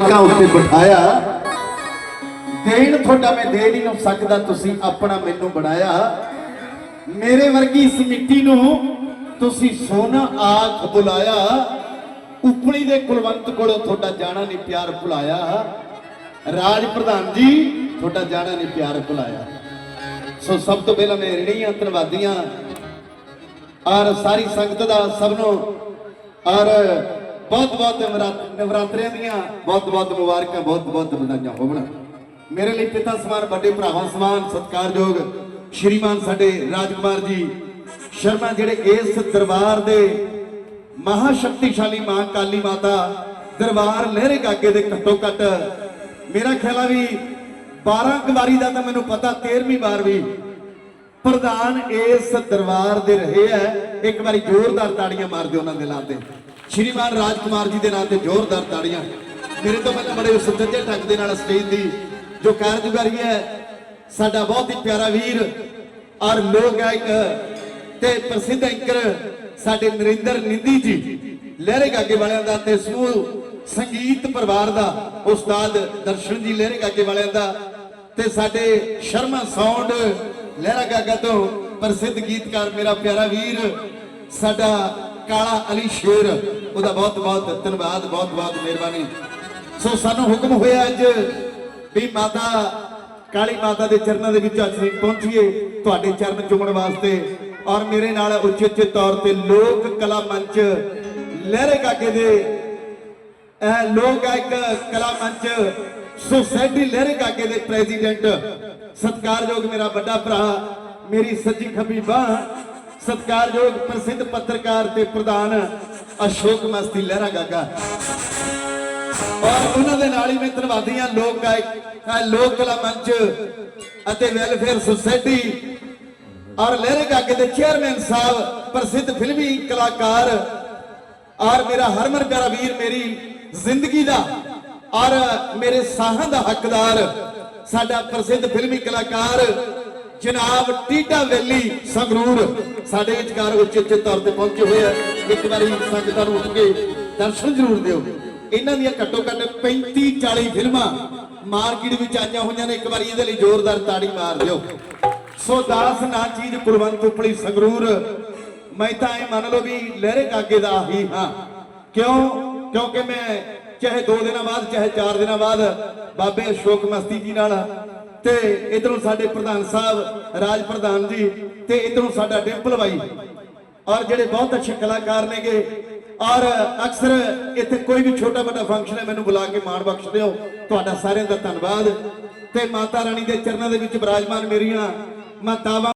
ਕਾ ਉੱਤੇ ਬਿਠਾਇਆ। ਦੇਣ ਤੁਹਾਡਾ ਮੈਂ ਦੇ ਨਹੀਂ ਨੂੰ ਸਕਦਾ, ਤੁਸੀਂ ਆਪਣਾ ਮੈਨੂੰ ਬਣਾਇਆ। ਮੇਰੇ ਵਰਗੀ ਇਸ ਮਿੱਟੀ ਨੂੰ ਤੁਸੀਂ ਸੋਨਾ ਆਖ ਬੁਲਾਇਆ। ਉਪਲੀ ਦੇ ਕੁਲਵੰਤ ਕੋਲੋਂ ਤੁਹਾਡਾ ਜਾਣਾ ਨਹੀਂ ਪਿਆਰ ਭੁਲਾਇਆ। ਰਾਜ ਪ੍ਰਧਾਨ ਜੀ, ਤੁਹਾਡਾ ਜਾਣਾ ਨਹੀਂ ਪਿਆਰ ਭੁਲਾਇਆ। ਸੋ ਸਭ ਤੋਂ ਪਹਿਲਾਂ ਮੈਂ ਰਣੀਆਂ ਧੰਨਵਾਦੀਆਂ। ਔਰ ਸਾਰੀ ਸੰਗਤ ਦਾ ਸਭ ਨੂੰ ਔਰ ਬਹੁਤ ਬਹੁਤ ਨਵਰਾਤ- ਨਵਰਾਤਰਿਆਂ ਦੀਆਂ ਬਹੁਤ ਬਹੁਤ ਮੁਬਾਰਕਾਂ, ਬਹੁਤ ਬਹੁਤ ਵਧਾਈਆਂ ਹੋਵਣ। ਮੇਰੇ ਲਈ ਪਿਤਾ ਸਮਾਨ, ਵੱਡੇ ਭਰਾਵਾਂ ਸਮਾਨ, ਸਤਿਕਾਰਯੋਗ ਸ਼੍ਰੀਮਾਨ ਸਾਡੇ ਰਾਜਕੁਮਾਰ ਜੀ ਸ਼ਰਮਾ, ਜਿਹੜੇ ਇਸ ਦਰਬਾਰ ਦੇ ਮਹਾ ਸ਼ਕਤੀਸ਼ਾਲੀ ਮਾਂ ਕਾਲੀ ਮਾਤਾ ਦਰਬਾਰ ਲਹਿਰੇ ਗਾਗੇ ਦੇ ਘੱਟੋ ਘੱਟ ਮੇਰਾ ਖਿਆਲ ਆ ਵੀ 12 ਕੁਵਾਰੀ ਦਾ ਤਾਂ ਮੈਨੂੰ ਪਤਾ 13ਵੀਂ ਵਾਰ ਵੀ ਪ੍ਰਧਾਨ ਇਸ ਦਰਬਾਰ ਦੇ ਰਹੇ ਹੈ ਇੱਕ ਵਾਰੀ ਜ਼ੋਰਦਾਰ ਤਾੜੀਆਂ ਮਾਰ ਦਿਓ ਉਹਨਾਂ ਦੇ ਲਾਤੇ ਸ਼੍ਰੀਮਾਨ ਰਾਜਕੁਮਾਰ ਜੀ ਦੇ ਨਾਂ ਤੇ ਜ਼ੋਰਦਾਰ ਤਾੜੀਆਂ। ਮੇਰੇ ਤੋਂ ਪਹਿਲਾਂ ਬੜੇ ਸੁਚੱਜੇ ਢੰਗ ਦੇ ਨਾਲ ਸਟੇਜ ਦੀ ਜੋ ਕਾਰਜਕਾਰੀ ਹੈ, ਸਾਡਾ ਬਹੁਤ ਹੀ ਪਿਆਰਾ ਵੀਰ ਔਰ ਲੋਕ ਗਾਇਕ ਤੇ ਪ੍ਰਸਿੱਧ ਐਂਕਰ ਸਾਡੇ ਨਰਿੰਦਰ ਨਿੰਦੀ ਜੀ, ਲਹਿਰੇ ਗਾਗੇ ਵਾਲਿਆਂ ਦਾ ਤੇ ਸਮੂਹ ਸੰਗੀਤ ਪਰਿਵਾਰ ਦਾ ਉਸਤਾਦ ਦਰਸ਼ਨ ਜੀ ਲਹਿਰੇ ਗਾਗੇ ਵਾਲਿਆਂ ਦਾ ਤੇ ਸਾਡੇ ਸ਼ਰਮਾ ਸਾਊਂਡ ਲਹਿਰਾ ਗਾਗਾ ਤੋਂ ਪ੍ਰਸਿੱਧ ਗੀਤਕਾਰ ਮੇਰਾ ਪਿਆਰਾ ਵੀਰ, ਸਾਡਾ ਕਾਲਾ ਅਲੀ ਸ਼ੇਰ, ਉਹਦਾ ਬਹੁਤ ਬਹੁਤ ਧੰਨਵਾਦ, ਬਹੁਤ ਬਹੁਤ ਮਿਹਰਬਾਨੀ। ਸੋ ਸਾਨੂੰ ਹੁਕਮ ਹੋਇਆ ਅੱਜ ਵੀ ਮਾਤਾ, ਕਾਲੀ ਮਾਤਾ ਦੇ ਚਰਨਾਂ ਦੇ ਵਿੱਚ ਅਸੀਂ ਪਹੁੰਚੀਏ, ਤੁਹਾਡੇ ਚਰਨ ਚੁੰਮਣ ਵਾਸਤੇ। ਔਰ ਮੇਰੇ ਨਾਲ ਉੱਚੇ ਉੱਚੇ ਤੌਰ ਤੇ ਲੋਕ ਕਲਾ ਮੰਚ, ਲਹਿਰੇ ਕਾਕੇ ਦੇ। ਇਹ ਲੋਕ ਇੱਕ ਕਲਾ ਮੰਚ, ਸੋਸਾਇਟੀ ਲਹਿਰੇ ਗਾਗੇ ਦੇ ਪ੍ਰੈਜ਼ੀਡੈਂਟ। ਸਤਿਕਾਰਯੋਗ ਮੇਰਾ ਵੱਡਾ ਭਰਾ, ਮੇਰੀ ਸੱਜੀ ਖੱਬੀ ਬਾਹ। ਸਤਿਕਾਰਯੋਗ ਪ੍ਰਸਿੱਧ ਪੱਤਰਕਾਰ ਤੇ ਪ੍ਰਧਾਨ ਅਸ਼ੋਕ ਮਸਤੀ ਲਹਿਰਾ ਗਾਗਾ। ਔਰ ਉਹਨਾਂ ਦੇ ਨਾਲ ਹੀ ਮੈਂ ਧੰਨਵਾਦੀਆਂ, ਲੋਕ ਗਾਇਕ ਲੋਕ ਕਲਾ ਮੰਚ ਅਤੇ ਵੈਲਫੇਅਰ ਸੁਸਾਇਟੀ ਔਰ ਲਹਿਰੇ ਗਾਗੇ ਦੇ ਚੇਅਰਮੈਨ ਸਾਹਿਬ, ਪ੍ਰਸਿੱਧ ਫਿਲਮੀ ਕਲਾਕਾਰ ਔਰ ਮੇਰਾ ਹਰਮਨ ਪਿਆਰਾ ਵੀਰ ਮੇਰੀ ਜ਼ਿੰਦਗੀ ਦਾ ਔਰ ਮੇਰੇ ਸਾਹਾਂ ਦਾ ਹੱਕਦਾਰ ਸਾਡਾ ਪ੍ਰਸਿੱਧ ਫਿਲਮੀ ਕਲਾਕਾਰ ਜਨਾਬ ਟੀਟਾ ਵੈਲੀ, ਸੰਗਰੂਰ। ਸਾਡੇ ਵਿਚਕਾਰ ਉੱਚੇ ਉੱਚੇ ਤੌਰ ਤੇ ਪਹੁੰਚੇ ਹੋਏ ਆ। ਇੱਕ ਵਾਰੀ ਸੰਗਤਾਂ ਨੂੰ ਉੱਠ ਕੇ ਦਰਸ਼ਨ ਜ਼ਰੂਰ ਦਿਓ। ਇਹਨਾਂ ਦੀਆਂ ਘੱਟੋ ਘੱਟ 35 40 ਫਿਲਮਾਂ ਮਾਰਕੀਟ ਵਿੱਚ ਆਈਆਂ ਹੋਈਆਂ ਨੇ। ਇੱਕ ਵਾਰੀ ਇਹਦੇ ਲਈ ਜ਼ੋਰਦਾਰ ਤਾੜੀ ਮਾਰ ਦਿਓ। ਸੋ ਦਾਸ ਨਾ ਚੀਜ਼ ਕੁਲਵੰਤ ਉਪਲੀ ਸੰਗਰੂਰ। ਮੈਂ ਤਾਂ ਇਹ ਮੰਨ ਲਓ ਵੀ ਲਹਿਰੇ ਕਾਗੇ ਦਾ ਹੀ ਹਾਂ। ਕਿਉਂ? ਕਿਉਂਕਿ ਮੈਂ ਚਾਹੇ 2 ਦਿਨਾਂ ਬਾਅਦ, ਚਾਹੇ 4 ਦਿਨਾਂ ਬਾਅਦ ਬਾਬੇ ਅਸ਼ੋਕ ਮਸਤੀ ਜੀ ਨਾਲ ਤੇ ਇਧਰੋਂ ਸਾਡੇ ਪ੍ਰਧਾਨ ਸਾਹਿਬ, ਰਾਜ ਪ੍ਰਧਾਨ ਜੀ ਤੇ ਇਧਰੋਂ ਸਾਡਾ ਡਿੰਪਲ ਬਾਈ। ਔਰ ਜਿਹੜੇ ਬਹੁਤ ਅੱਛੇ ਕਲਾਕਾਰ ਨੇਗੇ, ਔਰ ਅਕਸਰ ਇੱਥੇ ਕੋਈ ਵੀ ਛੋਟਾ ਵੱਡਾ ਫੰਕਸ਼ਨ ਹੈ, ਮੈਨੂੰ ਬੁਲਾ ਕੇ ਮਾਣ ਬਖਸ਼ਦੇ ਹੋ। ਤੁਹਾਡਾ ਸਾਰਿਆਂ ਦਾ ਧੰਨਵਾਦ। ਤੇ ਮਾਤਾ ਰਾਣੀ ਦੇ ਚਰਨਾਂ ਦੇ ਵਿੱਚ ਬਿਰਾਜਮਾਨ ਮੇਰੀਆਂ ਮਾਤਾਵਾਂ